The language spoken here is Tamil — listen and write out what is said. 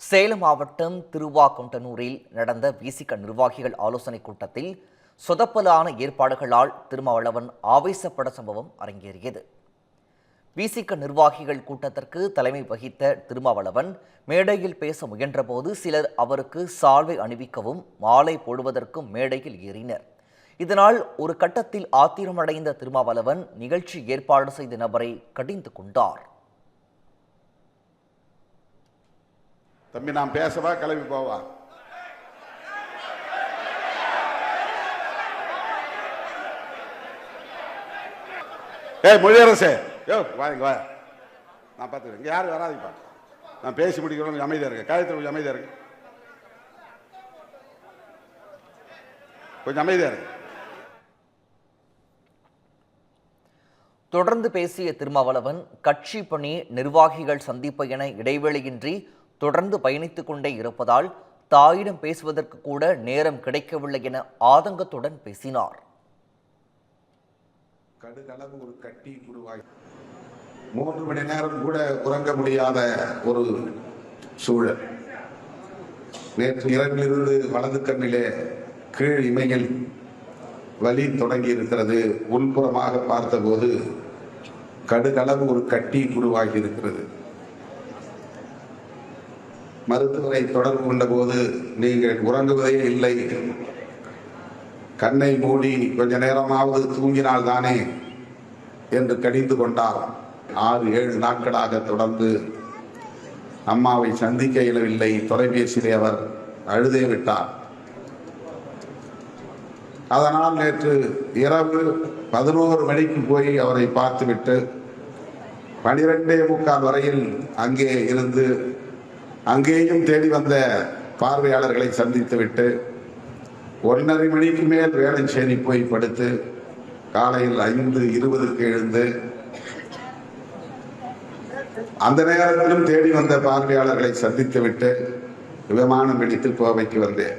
சேலம் மாவட்டம் திருவாக்குண்டனூரில் நடந்த விசிக நிர்வாகிகள் ஆலோசனைக் கூட்டத்தில் சொதப்பலான ஏற்பாடுகளால் திருமாவளவன் ஆவேசப்பட சம்பவம் அரங்கேறியது. விசிக நிர்வாகிகள் கூட்டத்திற்கு தலைமை வகித்த திருமாவளவன் மேடையில் பேச முயன்றபோது சிலர் அவருக்கு சால்வை அணிவிக்கவும் மாலை போடுவதற்கும் மேடையில் ஏறினர். இதனால் ஒரு கட்டத்தில் ஆத்திரமடைந்த திருமாவளவன் நிகழ்ச்சி ஏற்பாடு செய்த நபரை கடிந்து கொண்டார். தம்பி நான் பேசவா கிளம்பி போவா? ஏய் மொழியரசே. யோ வாங்க வா. நான் பார்த்துக்கிறேன். இங்கே யாரும் வராதிப்பா நான் பேசி முடிக்கிறோம் கொஞ்சம் அமைதியாக இருக்கு காயத்தில் கொஞ்சம் அமைதியாக இருக்கு கொஞ்சம் அமைதியாக இருக்கு தொடர்ந்து பேசிய திருமாவளவன் கட்சி பணி நிர்வாகிகள் சந்திப்பு என இடைவெளியின்றி தொடர்ந்து பயணித்துக் கொண்டே இருப்பதால் தாயிடம் பேசுவதற்கு கூட நேரம் கிடைக்கவில்லை என ஆதங்கத்துடன் பேசினார். கடுகளவு ஒரு கட்டி உருவாகி மூன்று மணி நேரம் கூட உறங்க முடியாத ஒரு சூழல். நேற்று இரவிலிருந்து வலது கண்ணிலே கீழ் இமையில் வலி தொடங்கி இருக்கிறது உள்புறமாக பார்த்தபோது கடுகளவு ஒரு கட்டி உருவாகி இருக்கிறது மருத்துவரை தொடர்பு கொண்டபோது நீங்கள் உறங்குவதே இல்லை. கண்ணை மூடி கொஞ்ச நேரமாவது தூங்கினால் தானே என்று கடிந்து கொண்டார். ஆறு ஏழு நாட்களாக தொடர்ந்து அம்மாவை சந்திக்க இயலவில்லை. தொலைபேசியிலே அவர் அழுதே விட்டார். அதனால் நேற்று இரவு பதினோரு மணிக்கு போய் அவரை பார்த்துவிட்டு பனிரெண்டே முக்கால் வரையில் அங்கே இருந்து அங்கேயும் தேடி வந்த பார்வையாளர்களை சந்தித்துவிட்டு ஒன்றரை மணிக்கு மேல் வேளச்சேரி போய் படுத்து காலையில் ஐந்து இருபதுக்கு எழுந்து அந்த நேரத்திலும் தேடி வந்த பார்வையாளர்களை சந்தித்துவிட்டு விமானம் பிடித்து கோவைக்கு வந்தேன்.